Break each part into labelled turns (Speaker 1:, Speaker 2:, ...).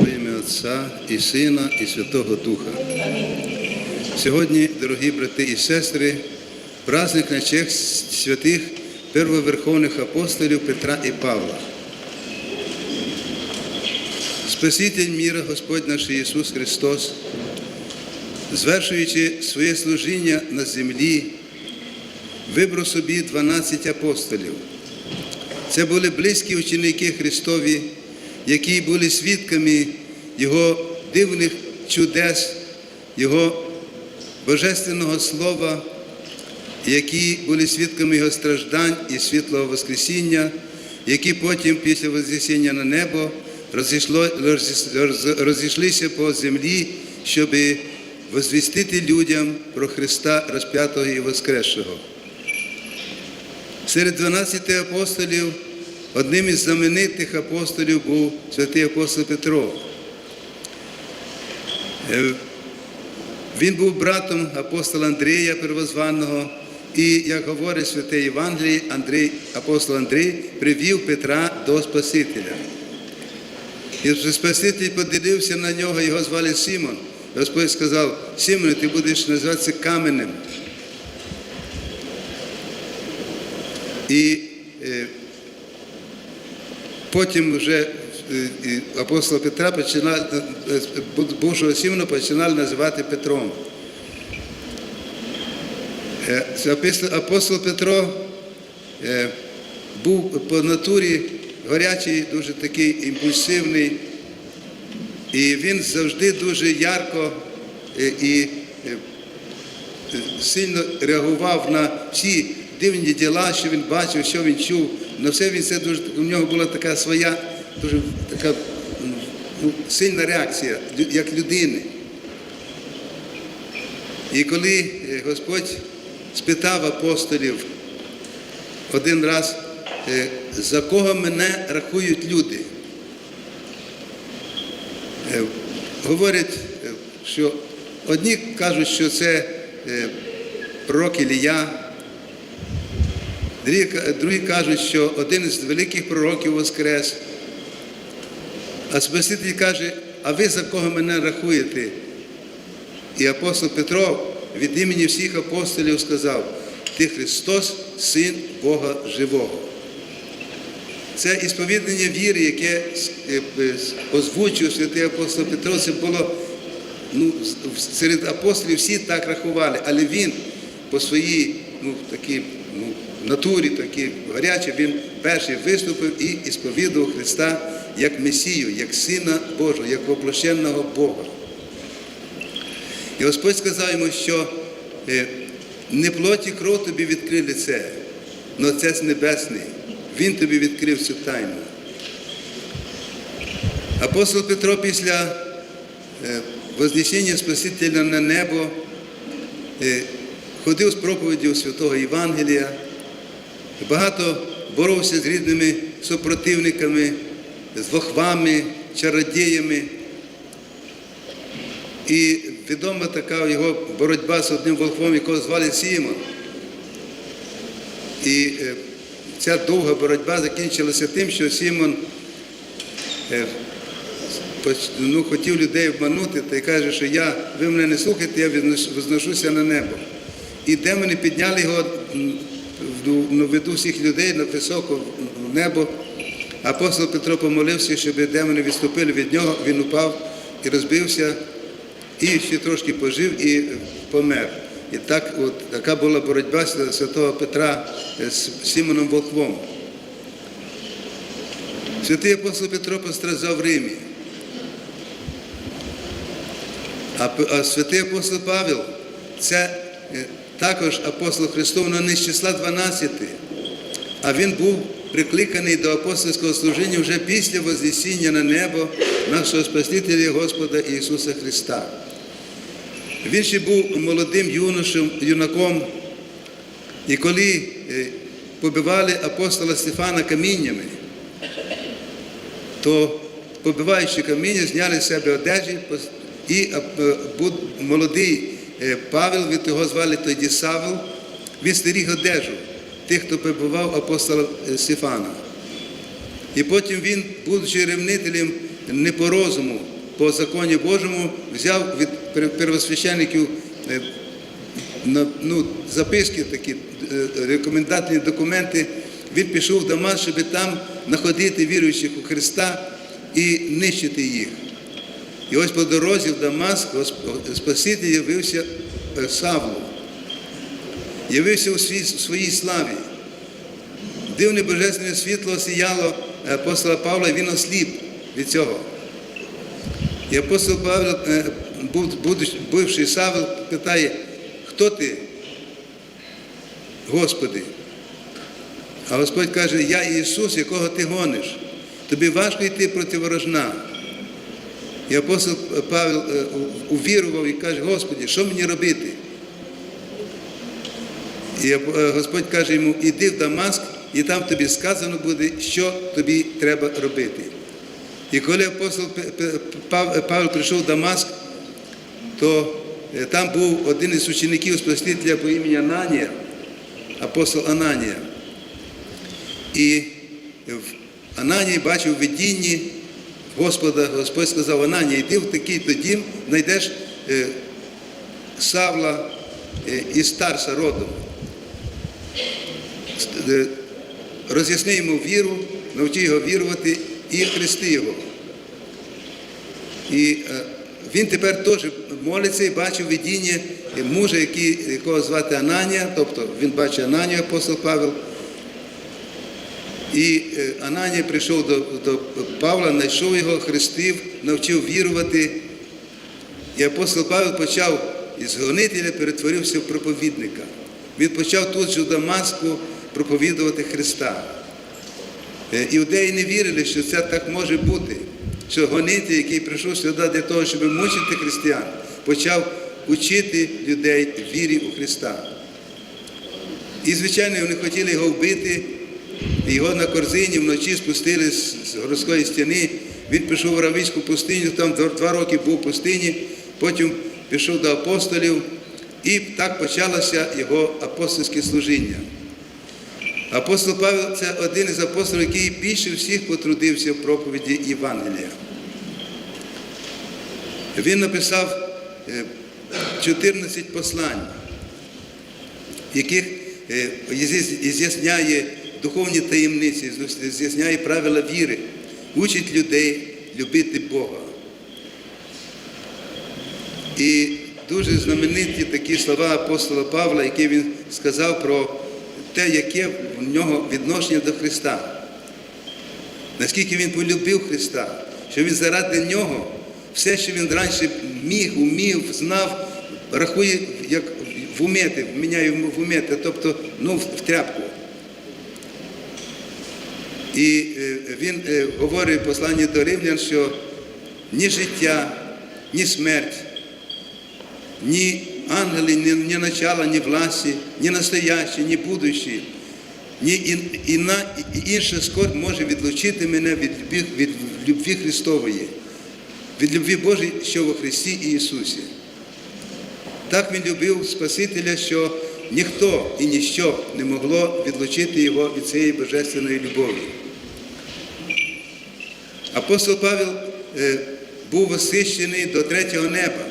Speaker 1: во ім'я Отця і Сина, і Святого Духа. Сьогодні, дорогі брати і сестри, праздник на честь святих первоверховних апостолів Петра і Павла. Спаситель міра Господь наш Ісус Христос, звершуючи своє служіння на землі, вибрав собі 12 апостолів. Це були близькі ученики Христові, які були свідками Його дивних чудес, Його Божественного Слова, які були свідками Його страждань і світлого Воскресіння, які потім після Вознесіння на небо розійшло, роз- розійшлися по землі, щоб возвістити людям про Христа розп'ятого і Воскресшого. Серед 12 апостолів одним із знаменитих апостолів був святий апостол Петро. Е, Він був братом апостола Андрія Первозваного, і, як говорить святе Євангеліє, Андрій, апостол Андрій привів Петра до Спасителя. І Спаситель подивився на нього, його звали Симон. Господь сказав, Симоне, ти будеш називатися каменем. І е, потім вже е, і апостола Петра починали, е, е, Сімона починали називати Петром. Апостол- Апостол Петро був по натурі гарячий, дуже такий імпульсивний, і він завжди дуже ярко і сильно реагував на всі дивні діла, що він бачив, що він чув. На все він це дуже у нього була така своя, дуже така ну, сильна реакція, як людини. І коли е, Господь спитав апостолів один раз, е, за кого мене рахують люди, Е, говорять, що одні кажуть, що це пророк Ілія, другі, другі кажуть, що один із великих пророків воскрес. А Спаситель каже, а ви за кого мене рахуєте? І апостол Петро від імені всіх апостолів сказав, ти Христос, Син Бога Живого. Це ісповідання віри, яке е, е, озвучив святий апостол Петро, це було ну, серед апостолів всі так рахували, але він по своїй ну, такій, натурі, такій гарячій, він перший виступив і ісповідував Христа як Месію, як Сина Божого, як воплощеного Бога. І Господь сказав йому, що е, не плоті кров тобі відкрили це, але Отець Небесний. Він тобі відкрив цю тайну. Апостол Петро після е, Вознесіння Спасителя на небо е, ходив з проповіддю Святого Євангелія, багато боровся з різними супротивниками, з вохвами, чародіями. І відома така його боротьба з одним волхвом, якого звали Сімон. І е, ця довга боротьба закінчилася тим, що Сімон е, ну, хотів людей обманути та й каже, що я, ви мене не слухаєте, я возношуся на небо. І демони підняли його м, в- на всіх людей на високо в небо. Апостол Петро помолився, щоб демони відступили від нього, він упав і розбився, і ще трошки пожив і помер. І так, от, така була боротьба святого Петра з Симоном Волхвом. Святий апостол Петро постраждав в Римі. А, а святий апостол Павел це е, також апостол Христов, але не з числа 12, а він був прикликаний до апостольського служіння вже після Вознесіння на небо нашого Спасителя Господа Ісуса Христа. Він ще був молодим юношем, юнаком, і коли е, побивали апостола Стефана каміннями, то побиваючи каміння, зняли з себе одежі, і е, молодий Павел, від того звали тоді Савел, він стеріг одежу тих, хто побивав апостола е, Стефана. І потім він, будучи ревнителем не по по законі Божому, взяв від пер- первосвящеників е, ну, записки, такі е, рекомендательні документи. Він пішов в Дамас, щоб там знаходити віруючих у Христа і нищити їх. І ось по дорозі в Дамаск Спаситель явився е, Савлу, явився у своїй славі. Дивне божественне світло сіяло апостола Павла, і він осліп від цього. І апостол Павло, е, був- будучи- Савл, питає, хто ти, Господи? А Господь каже, я Ісус, якого ти гониш. Тобі важко йти проти ворожна. І апостол Павел е, увірував і каже, Господи, що мені робити? І е, Господь каже йому, іди в Дамаск, і там тобі сказано буде, що тобі треба робити. І коли апостол Пав- Павел прийшов в Дамаск, то е, там був один із учеників Спасителя по імені Ананія, апостол Ананія. І Ананії бачив видінні Господа, Господь сказав, Ананія, йди в такий-то дім, знайдеш е, Савла е, із Старса родом. Е, Роз'ясни йому віру, навчи його вірувати і хрести його. І він тепер теж молиться і бачив видіння мужа, який, якого звати Ананія, тобто він бачить Ананію, апостол Павел. І е, Ананія прийшов до, до Павла, знайшов його, хрестив, навчив вірувати. І апостол Павел почав із гонителя перетворився в проповідника. Він почав тут же в Дамаску проповідувати Христа. Е, Іудеї не вірили, що це так може бути, що гонитель, який прийшов сюди для того, щоб мучити християн, почав учити людей вірі у Христа. І, звичайно, вони хотіли його вбити, його на корзині вночі спустили з городської стіни. Він пішов в Аравійську пустиню, там два- роки був в пустині, потім пішов до апостолів, і так почалося його апостольське служіння. Апостол Павел це один із апостолів, який більше всіх потрудився в проповіді Євангелія. Він написав е, 14 послань, яких е, з'яс- з'ясняє духовні таємниці, з'ясняє правила віри, учить людей любити Бога. І дуже знамениті такі слова апостола Павла, які він сказав про те, яке в нього відношення до Христа. Наскільки він полюбив Христа, що він заради нього все, що він раніше міг, умів, знав, рахує як в умети, міняє в умети, тобто ну, в тряпку. І е, він е, говорить в посланні до римлян, що ні життя, ні смерть, ні ангели, ні, ні начала, ні власті, ні настоящі, ні будущі, ні ін, іна, і інша скорбь може відлучити мене від любві, від любві Христової, від любві Божої, що во Христі і Ісусі. Так він любив Спасителя, що ніхто і ніщо не могло відлучити його від цієї божественної любові. Апостол Павел е, був восхищений до третього неба.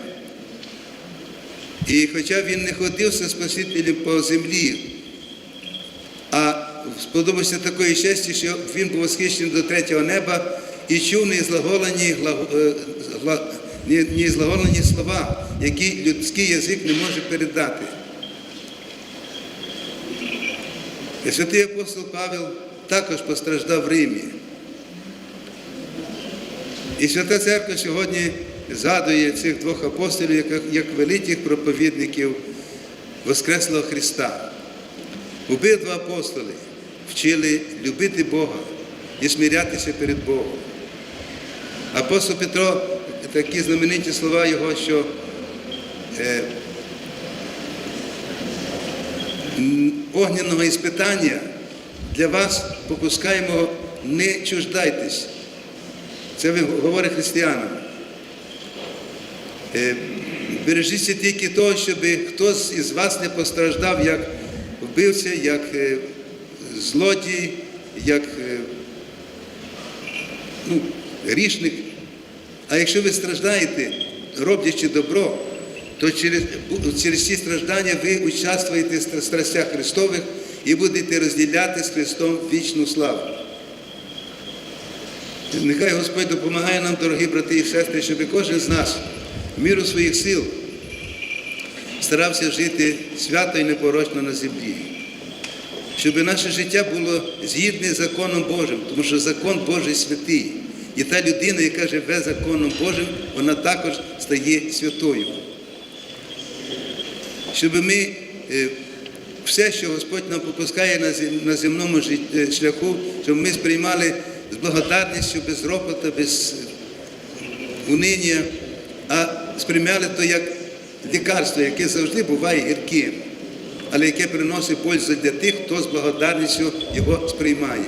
Speaker 1: І хоча він не ходив зі Спасителем по землі, а сподобався такої честі, що він був восхищений до третього неба і чув незлаголені, е, незлаголені слова, які людський язик не може передати. І святий апостол Павел також постраждав в Римі. І Свята Церква сьогодні згадує цих двох апостолів як, великих проповідників Воскреслого Христа. Обидва апостоли вчили любити Бога і смирятися перед Богом. Апостол Петро, такі знамениті слова його, що е, огняного іспитання для вас попускаємо, не чуждайтесь. Це він говорить християнам. Е, Бережіться тільки того, щоб хтось із вас не постраждав як вбивця, як е, злодій, як е, ну, грішник, А якщо ви страждаєте, роблячи добро, то через, через ці страждання ви участвуєте в страстях Христових і будете розділяти з Христом вічну славу. Нехай Господь допомагає нам, дорогі брати і сестри, щоб кожен з нас в міру своїх сил старався жити свято і непорочно на землі. Щоб наше життя було згідне з законом Божим, тому що закон Божий святий. І та людина, яка живе законом Божим, вона також стає святою. Щоб ми е, все, що Господь нам попускає на земному е, шляху, щоб ми сприймали з благодарністю, без ропота, без униння, а сприймали то як лікарство, яке завжди буває гірким, але яке приносить пользу для тих, хто з благодарністю його сприймає.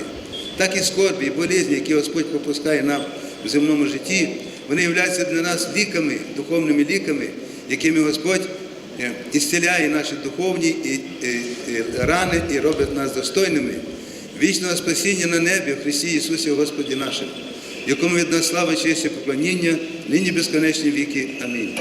Speaker 1: Так і скорбі, і болезні, які Господь попускає нам в земному житті, вони являються для нас ліками, духовними ліками, якими Господь ісціляє наші духовні е, е, рани і робить нас достойними вічного спасіння на небі в Христі Ісусі Господі нашому, якому від нас слава, честь і поклоніння, нині безконечні віки. Амінь.